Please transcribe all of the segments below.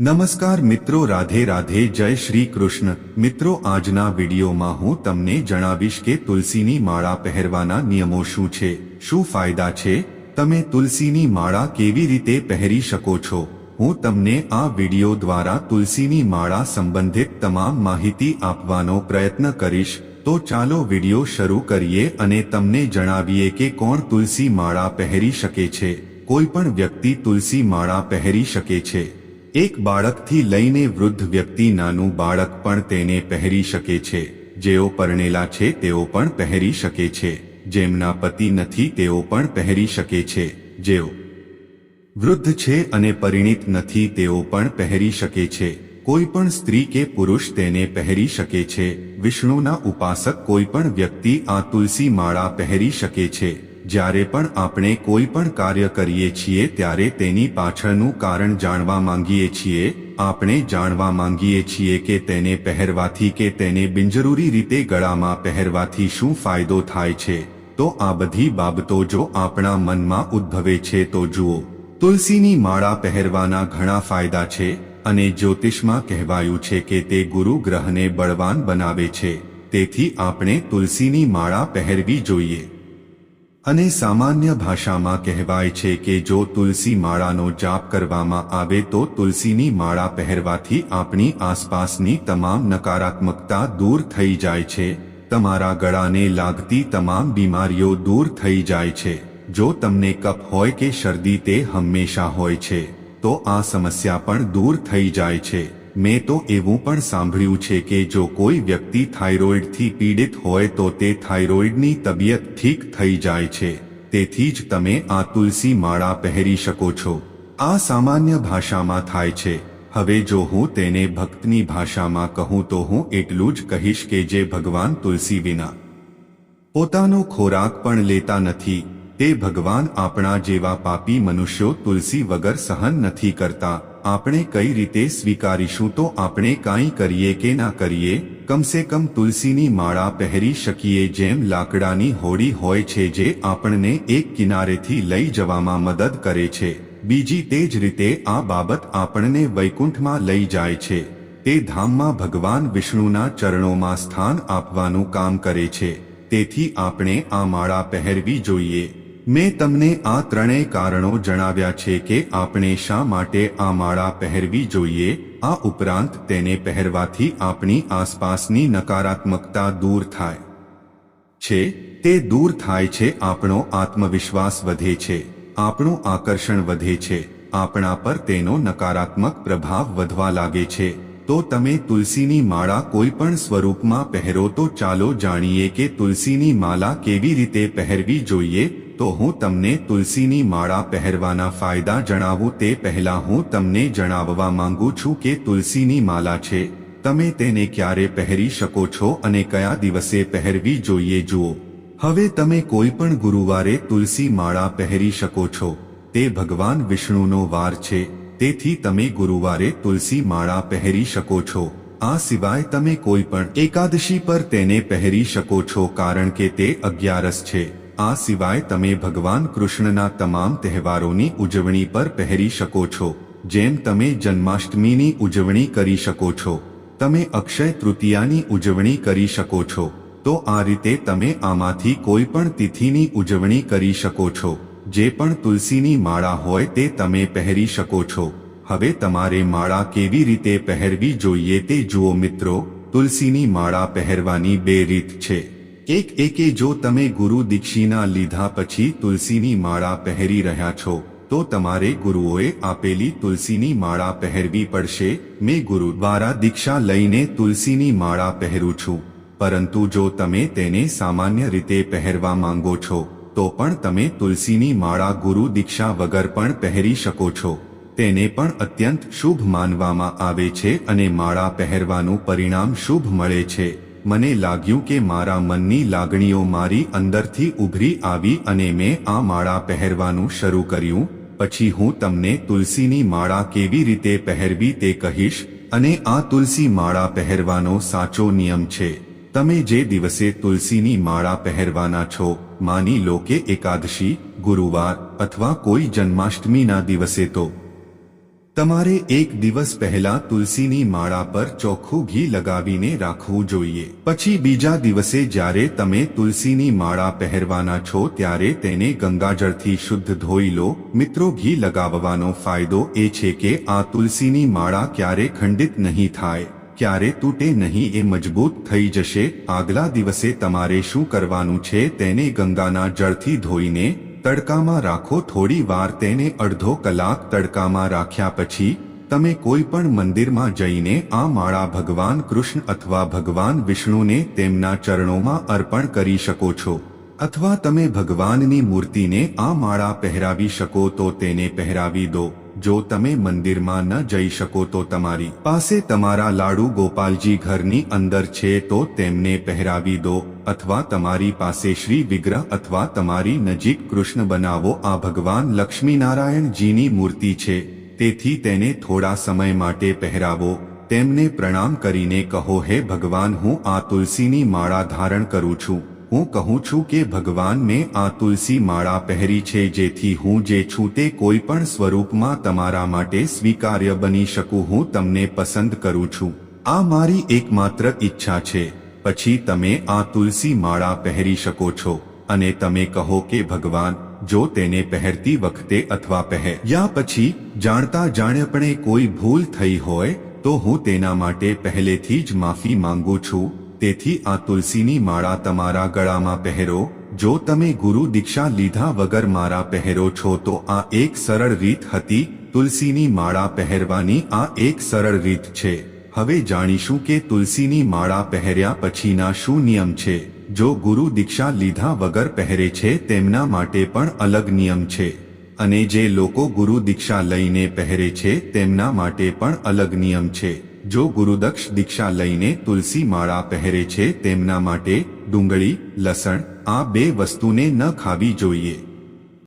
નમસ્કાર મિત્રો, રાધે રાધે, જય શ્રી કૃષ્ણ. મિત્રો, આજના વિડીયોમાં હું તમને જણાવીશ કે તુલસીની માળા પહેરવાના નિયમો શું છે, શું ફાયદા છે, તમે તુલસીની માળા કેવી રીતે પહેરી શકો છો. હું તમને આ વીડિયો દ્વારા તુલસીની માળા સંબંધિત તમામ માહિતી આપવાનો પ્રયત્ન કરીશ. તો ચાલો વીડિયો શરૂ કરીએ અને તમને જણાવીએ કે કોણ તુલસી માળા પહેરી શકે છે. કોઈ પણ વ્યક્તિ તુલસી માળા પહેરી શકે છે. એક બાળકથી લઈને વૃદ્ધ વ્યક્તિ નાનું બાળક પણ તેને પહેરી શકે છે. જેઓ પરણેલા છે, તેઓ પણ પહેરી શકે છે. જેમના પતિ નથી, તેઓ પણ પહેરી શકે છે. જેઓ વૃદ્ધ છે અને પરિણિત નથી, તેઓ પણ પહેરી શકે છે. કોઈ પણ સ્ત્રી કે પુરુષ તેને પહેરી શકે છે. વિષ્ણુના ઉપાસક કોઈ પણ વ્યક્તિ આ તુલસી માળા પહેરી શકે છે. જ્યારે પણ આપણે કોઈ પણ કાર્ય કરીએ છીએ ત્યારે તેની પાછળનું કારણ જાણવા માંગીએ છીએ. આપણે જાણવા માંગીએ છીએ કે તેને પહેરવાથી કે તેને બિનજરૂરી રીતે ગળામાં પહેરવાથી શું ફાયદો થાય છે. તો આ બધી બાબતો જો આપણા મનમાં ઉદ્ભવે છે તો જુઓ. તુલસીની માળા પહેરવાના ઘણા ફાયદા છે અને જ્યોતિષમાં કહેવાયું છે કે તે ગુરુ ગ્રહને બળવાન બનાવે છે. તેથી આપણે તુલસીની માળા પહેરવી જોઈએ. અને સામાન્ય ભાષામાં કહેવાય છે કે જો તુલસી માળાનો જાપ કરવામાં આવે તો તુલસીની માળા પહેરવાથી આપણી આસપાસની તમામ નકારાત્મકતા દૂર થઈ જાય છે. તમારા ગળાને લાગતી તમામ બીમારીઓ દૂર થઈ જાય છે. જો તમને કફ હોય કે શરદી તે હંમેશા હોય છે, તો આ સમસ્યા પણ દૂર થઈ જાય છે. મેં તો એવું પણ સાંભળ્યું છે કે જો કોઈ વ્યક્તિ થાઇરોઇડથી પીડિત હોય તો તે થાઇરોઇડની તબિયત ઠીક થઈ જાય છે. તેથી જ તમે આ તુલસી માળા પહેરી શકો છો. આ સામાન્ય ભાષામાં થાય છે. હવે જો હું તેને ભક્તની ભાષામાં કહું તો હું એટલું જ કહીશ કે જે ભગવાન તુલસી વિના પોતાનો ખોરાક પણ લેતા નથી. તે ભગવાન આપણા જેવા પાપી મનુષ્યો તુલસી વગર સહન નથી કરતા. આપણે કઈ રીતે સ્વીકારીશું તો આપણે કાંઈ કરીએ કે ના કરીએ, કમસે કમ તુલસીની માળા પહેરી શકીએ જેમ લાકડાની હોડી હોય છે જે આપણને એક કિનારેથી લઈ જવામાં મદદ કરે છે. બીજી તે જ રીતે આ બાબત આપણને વૈકુંઠમાં લઈ જાય છે. તે ધામમાં ભગવાન વિષ્ણુના ચરણોમાં સ્થાન આપવાનું કામ કરે છે. તેથી આપણે આ માળા પહેરવી જોઈએ. મેં તમને આ ત્રણેય કારણો જણાવ્યા છે કે આપણે શા માટે આ માળા પહેરવી જોઈએ, આ ઉપરાંત તેને પહેરવાથી આપણી આસપાસની નકારાત્મકતા દૂર થાય. છે, તે દૂર થાય છે, આપણો આત્મવિશ્વાસ વધે છે, આપણું આકર્ષણ વધે છે, આપણા પર તેનો નકારાત્મક પ્રભાવ વધવા લાગે છે. તો તમે તુલસીની માળા કોઈ પણ સ્વરૂપમાં પહેરો તો ચાલો જાણીએ કે તુલસીની માળા કેવી રીતે પહેરવી જોઈએ, તો હું તમને તુલસીની માળા પહેરવાના ફાયદા જણાવું. તે પહેલા હું તમને જણાવવા માંગુ છું કે તુલસીની માળા છે. તમે તેને ક્યારે પહેરી શકો છો અને કયા દિવસે પહેરવી જોઈએ જુઓ. હવે તમે કોઈ પણ ગુરુવારે તુલસી માળા પહેરી શકો છો. તે ભગવાન વિષ્ણુનો વાર છે. તેથી તમે ગુરુવારે તુલસી માળા પહેરી શકો છો. આ સિવાય તમે કોઈ પણ એકાદશી પર તેને પહેરી શકો છો કારણ કે તે અગિયારસ છે. આ સિવાય તમે ભગવાન કૃષ્ણના તમામ તહેવારોની ઉજવણી પર પહેરી શકો છો, જેમ તમે જન્માષ્ટમીની ઉજવણી કરી શકો છો. તમે અક્ષય તૃતીયાની ઉજવણી કરી શકો છો. તો આ રીતે તમે આમાંથી કોઈ પણ તિથિની ઉજવણી કરી શકો છો. જે પણ તુલસીની માળા હોય તે તમે પહેરી શકો છો. હવે તમારે માળા કેવી રીતે પહેરવી જોઈએ તે જુઓ મિત્રો, તુલસીની માળા પહેરવાની બે રીત છે. એક એકે જો તમે ગુરુ દીક્ષિના લીધા પછી તુલસીની માળા પહેરી રહ્યા છો, તો તમારે ગુરુઓએ આપેલી તુલસીની માળા પહેરવી પડશે. મેં ગુરુ દ્વારા દીક્ષા લઈને તુલસીની માળા પહેરું છું. પરંતુ જો તમે તેને સામાન્ય રીતે પહેરવા માંગો છો તો પણ તમે તુલસીની માળા ગુરુ દીક્ષા વગર પણ પહેરી શકો છો. તેને પણ અત્યંત શુભ માનવામાં આવે છે અને માળા પહેરવાનું પરિણામ શુભ મળે છે. મને લાગ્યું કે મારા મનની લાગણીઓ મારી અંદરથી ઉભરી આવી અને મેં આ માળા પહેરવાનું શરૂ કર્યું. પછી હું તમને તુલસીની માળા કેવી રીતે પહેરવી તે કહીશ અને આ તુલસી માળા પહેરવાનો સાચો નિયમ છે. તમે જે દિવસે તુલસીની માળા પહેરવાના છો માની લો કે એકાદશી, ગુરુવાર અથવા કોઈ જન્માષ્ટમીના દિવસે તો. તમારે એક દિવસ પહેલા તુલસીની માળા પર ચોખ્ખું ઘી લગાવીને રાખવું જોઈએ. પછી બીજા દિવસે જ્યારે તમે તુલસીની માળા પહેરવાના છો ત્યારે તેને ગંગાજળથી શુદ્ધ ધોઈ લો. મિત્રો, ઘી લગાવવાનો ફાયદો એ છે કે આ તુલસીની માળા ક્યારે ખંડિત નહીં થાય. ક્યારે તૂટે નહીં એ મજબૂત થઈ જશે. આગલા દિવસે તમારે શું કરવાનું છે તેને ગંગાના જળથી ધોઈને તડકામાં રાખો. થોડી વાર તેને અડધો કલાક તડકામાં રાખ્યા પછી તમે કોઈ પણ મંદિરમાં જઈને આ માળા ભગવાન કૃષ્ણ અથવા ભગવાન વિષ્ણુને તેમના ચરણોમાં અર્પણ કરી શકો છો. અથવા તમે ભગવાનની મૂર્તિને આ માળા પહેરાવી શકો તો તેને પહેરાવી દો. જો તમે મંદિરમાં ન જઈ શકો તો તમારી પાસે તમારા લાડુ ગોપાલજી ઘરની અંદર છે તો તેમને પહેરાવી દો અથવા તમારી પાસે શ્રી વિગ્રહ અથવા તમારી નજીક કૃષ્ણ બનાવો. આ ભગવાન લક્ષ્મીનારાયણજીની મૂર્તિ છે. તેથી તેને થોડા સમય માટે પહેરાવો. તેમને પ્રણામ કરીને કહો, હે ભગવાન, હું આ તુલસીની માળા ધારણ કરું છું. હું કહું છું કે ભગવાન મેં આ તુલસી માળા પહેરી છે જેથી હું જે છું તે કોઈ પણ સ્વરૂપમાં તમારા માટે સ્વીકાર્ય બની શકું હું તમને પસંદ કરું છું. આ મારી એકમાત્ર ઈચ્છા છે. પછી તમે આ તુલસી માળા પહેરી શકો છો. અને તમે કહો કે, ભગવાન, જો તેને પહેરતી વખતે અથવા પહેર્યા પછી, જાણતા જાણ્યપણે કોઈ ભૂલ થઈ હોય, તો હું તેના માટે પહેલેથી જ માફી માંગુ છું. તેથી આ તુલસીની માળા તમારા ગળામાં પહેરો. જો તમે ગુરુ દીક્ષા લીધા વગર મારા પહેરો છો તો આ એક સરળ રીત હતી. તુલસીની માળા પહેરવાની આ એક સરળ રીત છે. હવે જાણીશું કે તુલસીની માળા પહેર્યા પછીના શું નિયમ છે. જો ગુરુ દીક્ષા લીધા વગર પહેરે છે તેમના માટે પણ અલગ નિયમ છે. અને જે લોકો ગુરુ દીક્ષા લઈને પહેરે છે તેમના માટે પણ અલગ નિયમ છે. જો ગુરુદક્ષ દીક્ષા લઈને તુલસી માળા પહેરે છે તેમના માટે ડુંગળી, લસણ, આ બે વસ્તુને ન ખાવી જોઈએ.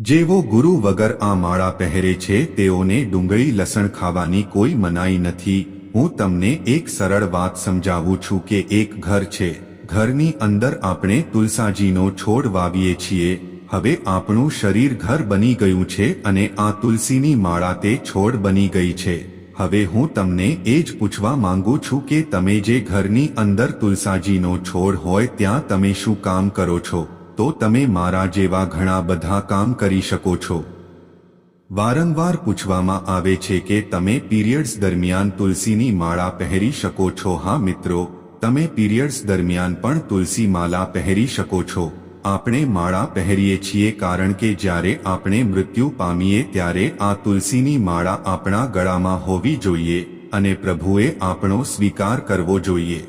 જેવો ગુરુ વગર આ માળા પહેરે છે તેઓને ડુંગળી, લસણ ખાવાની કોઈ મનાઈ નથી. હું તમને એક સરળ વાત સમજાવું છું કે એક ઘર છે. ઘરની અંદર આપણે તુલસાજીનો છોડ વાવીએ છીએ. હવે આપણું શરીર ઘર બની ગયું છે અને આ તુલસીની માળા તે છોડ બની ગઈ છે. હવે હું તમને એ જ પૂછવા માંગુ છું કે તમે જે ઘરની અંદર તુલસાજીનો છોડ હોય ત્યાં તમે શું કામ કરો છો? તો તમે મારા જેવા ઘણા બધા કામ કરી શકો છો. વારંવાર પૂછવામાં આવે છે કે તમે પીરિયડ્સ દરમિયાન તુલસીની માળા પહેરી શકો છો. હા મિત્રો, તમે પીરિયડ્સ દરમિયાન પણ તુલસી માલા પહેરી શકો છો. આપણે માળા પહેરીએ છીએ કારણ કે જ્યારે આપણે મૃત્યુ પામીએ ત્યારે આ તુલસીની માળા આપણા ગળામાં હોવી જોઈએ અને પ્રભુએ આપણો સ્વીકાર કરવો જોઈએ.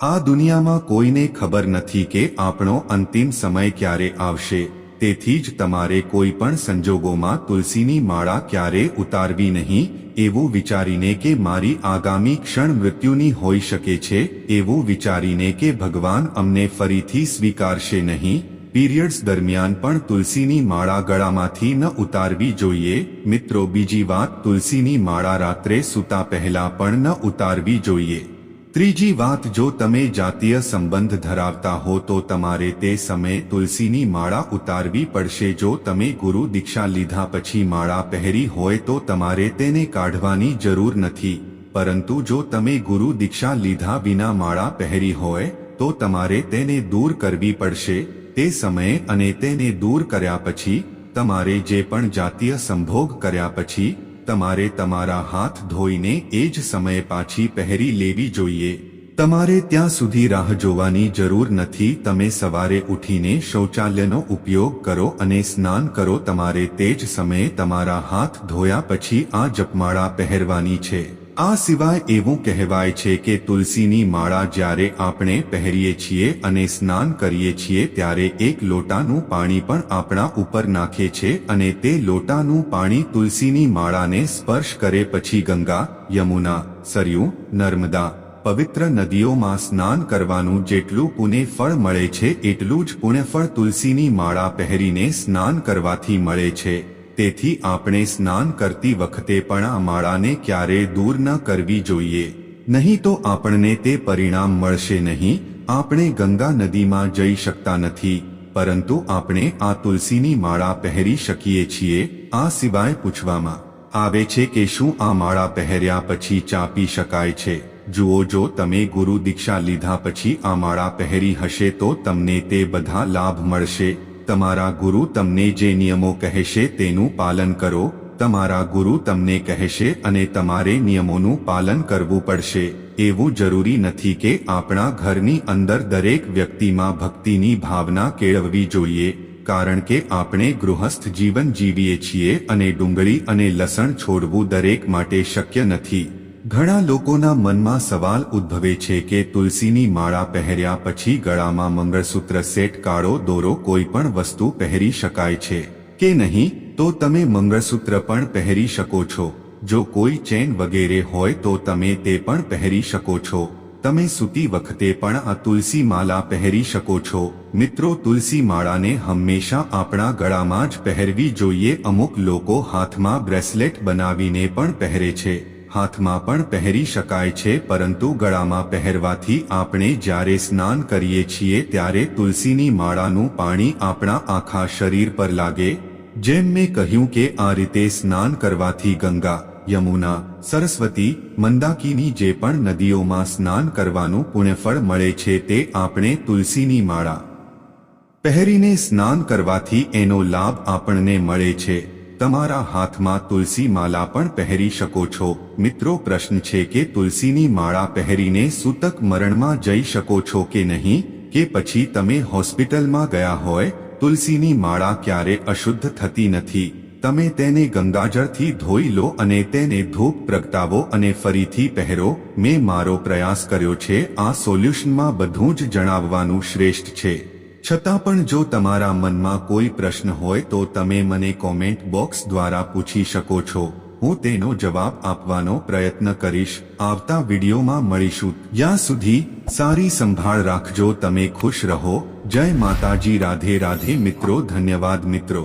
આ દુનિયામાં કોઈને ખબર નથી કે આપણો અંતિમ સમય ક્યારે આવશે. તેથી જ તમારે કોઈ પણ સંજોગોમાં તુલસીની માળા ક્યારે ઉતારવી નહીં, એવું વિચારીને કે મારી આગામી ક્ષણ મૃત્યુની હોઈ શકે છે, એવું વિચારીને કે ભગવાન અમને ફરીથી સ્વીકારશે નહીં. પીરિયડ્સ દરમિયાન પણ તુલસીની માળા ગળામાંથી ન ઉતારવી જોઈએ. મિત્રો, બીજી વાત, તુલસીની માળા રાત્રે સૂતા પહેલા પણ ન ઉતારવી જોઈએ. ત્રીજી વાત, જો તમે જાતીય સંબંધ ધરાવતા હો, તો તમારે તે સમયે તુલસીની માળા ઉતારવી પડશે. જો તમે ગુરુ દીક્ષા લીધા પછી માળા પહેરી હોય, તો તમારે તેને કાઢવાની જરૂર નથી. પરંતુ જો તમે ગુરુ દીક્ષા લીધા વિના માળા પહેરી હોય, તો તમારે તેને દૂર કરવી પડશે. તે સમયે અને તેને દૂર કર્યા પછી, તમારે જે પણ જાતીય સંભોગ કર્યા પછી તમારે તમારા હાથ ધોઈને એ જ સમયે પાછી પહેરી લેવી જોઈએ. તમારે ત્યાં સુધી રાહ જોવાની જરૂર નથી. તમે સવારે ઉઠીને શૌચાલયનો ઉપયોગ કરો અને સ્નાન કરો. તમારે તે જ સમયે તમારા હાથ ધોયા પછી આ જપમાળા પહેરવાની છે. આ સિવાય એવું કહેવાય છે કે તુલસીની માળા જ્યારે આપણે પહેરીએ છીએ અને સ્નાન કરીએ છીએ ત્યારે એક લોટાનું પાણી પણ આપણા ઉપર નાખે છે અને તે લોટાનું પાણી તુલસીની માળાને સ્પર્શ કરે પછી ગંગા, યમુના, સરયુ, નર્મદા, પવિત્ર નદીઓમાં સ્નાન કરવાનું જેટલું પુણે ફળ મળે છે એટલું જ પુણ્યફળ તુલસીની માળા પહેરીને સ્નાન કરવાથી મળે છે. તેથી આપણે સ્નાન કરતી વખતે પણ આ માળાને ક્યારેય દૂર ન કરવી જોઈએ. નહીં તો આપણને તે પરિણામ મળશે નહીં. આપણે ગંગા નદીમાં જઈ શકતા નથી. પરંતુ આપણે આ તુલસીની માળા પહેરી શકીએ છીએ, આ સિવાય પૂછવામાં આવે છે કે શું આ માળા પહેર્યા પછી ચાપી શકાય છે. જુઓ, જો તમે ગુરુ દીક્ષા લીધા પછી આ માળા પહેરી હશે તો તમને તે બધા લાભ મળશે. તમારા ગુરુ તમને જે નિયમો કહેશે તેનું પાલન કરો, તમારા ગુરુ તમને કહેશે અને તમારે નિયમોનું પાલન કરવું પડશે. એવું જરૂરી નથી કે આપણા ઘરની અંદર દરેક વ્યક્તિમાં ભક્તિની ભાવના કેળવવી જોઈએ, કારણ કે આપણે ગૃહસ્થ જીવન જીવીએ છીએ અને ડુંગળી અને લસણ છોડવું દરેક માટે શક્ય નથી. ઘણા લોકોના મનમાં સવાલ ઉદ્ભવે છે કે તુલસીની માળા પહેર્યા પછી ગળામાં મંગળસૂત્ર સેટ, કાળો દોરો કોઈ પણ વસ્તુ પહેરી શકાય છે કે નહીં? તો તમે મંગળસૂત્ર પણ પહેરી શકો છો. જો કોઈ ચેન વગેરે હોય તો તમે તે પણ પહેરી શકો છો. તમે સૂતી વખતે પણ આ તુલસી માલા પહેરી શકો છો. મિત્રો, તુલસી માળાને હંમેશા આપણા ગળામાં જ પહેરવી જોઈએ. અમુક લોકો હાથમાં બ્રેસલેટ બનાવીને પણ પહેરે છે. હાથમાં પણ પહેરી શકાય છે, પરંતુ ગળામાં પહેરવાથી આપણે જ્યારે સ્નાન કરીએ છીએ ત્યારે તુલસીની માળાનું પાણી આપણા આખા શરીર પર લાગે. જેમ મેં કહ્યું કે આ રીતે સ્નાન કરવાથી ગંગા, યમુના, સરસ્વતી, મંદાકીની જે પણ નદીઓમાં સ્નાન કરવાનું પુણ્યફળ મળે છે તે આપણે તુલસીની માળા. પહેરીને સ્નાન કરવાથી એનો લાભ આપણને મળે છે. તમારા હાથમાં તુલસી માલા પણ પહેરી શકો છો. મિત્રો, પ્રશ્ન છે કે તુલસીની માળા પહેરીને સૂતક મરણમાં જઈ શકો છો કે નહીં? કે પછી તમે હોસ્પિટલમાં ગયા હોય? તુલસીની માળા ક્યારે અશુદ્ધ થતી નથી? તમે તેને ગંગાજળથી ધોઈ લો અને તેને ધૂપ પ્રગટાવો અને ફરીથી પહેરો. મેં મારો પ્રયાસ કર્યો છે. આ સોલ્યુશનમાં બધું જ જણાવવાનું શ્રેષ્ઠ છે. છતાં પણ જો તમારા મનમાં કોઈ પ્રશ્ન હોય તો તમે મને કોમેન્ટ બોક્સ દ્વારા પૂછી શકો છો. હું તેનો જવાબ આપવાનો પ્રયત્ન કરીશ. આવતા વિડીયોમાં મળીશું. ત્યાં સુધી સારી સંભાળ રાખજો, તમે ખુશ રહો. જય માતાજી, રાધે રાધે મિત્રો, ધન્યવાદ મિત્રો.